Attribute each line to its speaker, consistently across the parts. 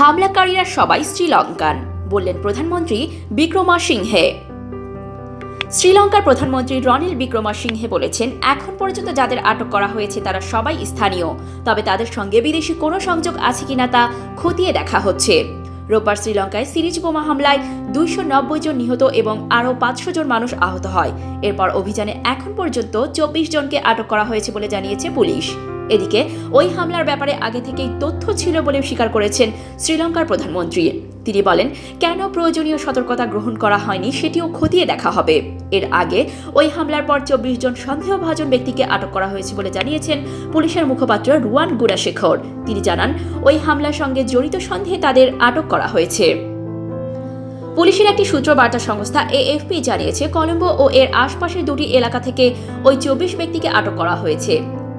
Speaker 1: হামলাকারীরা সবাই শ্রীলঙ্কান, বললেন প্রধানমন্ত্রী বিক্রমা সিংহে। শ্রীলঙ্কার প্রধানমন্ত্রী রনিল বিক্রমা সিংহে বলেছেন, এখন পর্যন্ত যাদের আটক করা হয়েছে তারা সবাই স্থানীয়, তবে তাদের সঙ্গে বিদেশি কোনো সংযোগ আছে কিনা তা খতিয়ে দেখা হচ্ছে। রোববার শ্রীলঙ্কায় সিরিজ বোমা হামলায় দুইশো নব্বই জন নিহত এবং আরও পাঁচশো জন মানুষ আহত হয়। এরপর অভিযানে এখন পর্যন্ত চব্বিশ জনকে আটক করা হয়েছে বলে জানিয়েছে পুলিশ। এদিকে, ওই হামলার ব্যাপারে আগে থেকেই তথ্য ছিল বলেও স্বীকার করেছেন শ্রীলঙ্কার প্রধানমন্ত্রী। তিনি বলেন, কেন প্রয়োজনীয় সতর্কতা গ্রহণ করা হয়নি সেটিও খতিয়ে দেখা হবে। এর আগে ওই হামলার পর চব্বিশ জন সন্দেহভাজন ব্যক্তিকে আটক করা হয়েছে বলে জানিয়েছেন পুলিশের মুখপাত্র রুয়ান গুড়াশেখর তিনি জানান, ওই হামলার সঙ্গে জড়িত সন্দেহে তাদের আটক করা হয়েছে। পুলিশের একটি সূত্র বার্তা সংস্থা এএফপি জানিয়েছে, কলম্বো ও এর আশপাশের দুটি এলাকা থেকে ওই চব্বিশ ব্যক্তিকে আটক করা হয়েছে।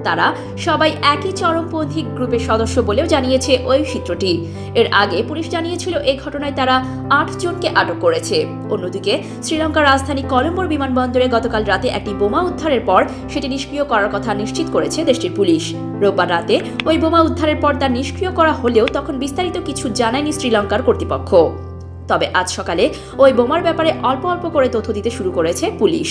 Speaker 1: তারা সবাই একই চরমপন্থী গ্রুপের সদস্য বলেও জানিয়েছে ওই সূত্রটি এর আগে পুলিশ জানিয়েছিল এই ঘটনায় তারা আট জনকে আটক করেছে। অন্যদিকে শ্রীলঙ্কার রাজধানী কলম্বোর বিমানবন্দরে গতকাল রাতে একটি বোমা উদ্ধারের পর সেটি নিষ্ক্রিয় করার কথা নিশ্চিত করেছে দেশটির পুলিশ। রোববার রাতে ওই বোমা উদ্ধারের পর তা নিষ্ক্রিয় করা হলেও তখন বিস্তারিত কিছু জানায়নি শ্রীলঙ্কার কর্তৃপক্ষ। তবে আজ সকালে ওই বোমার ব্যাপারে অল্প অল্প করে তথ্য দিতে শুরু করেছে পুলিশ।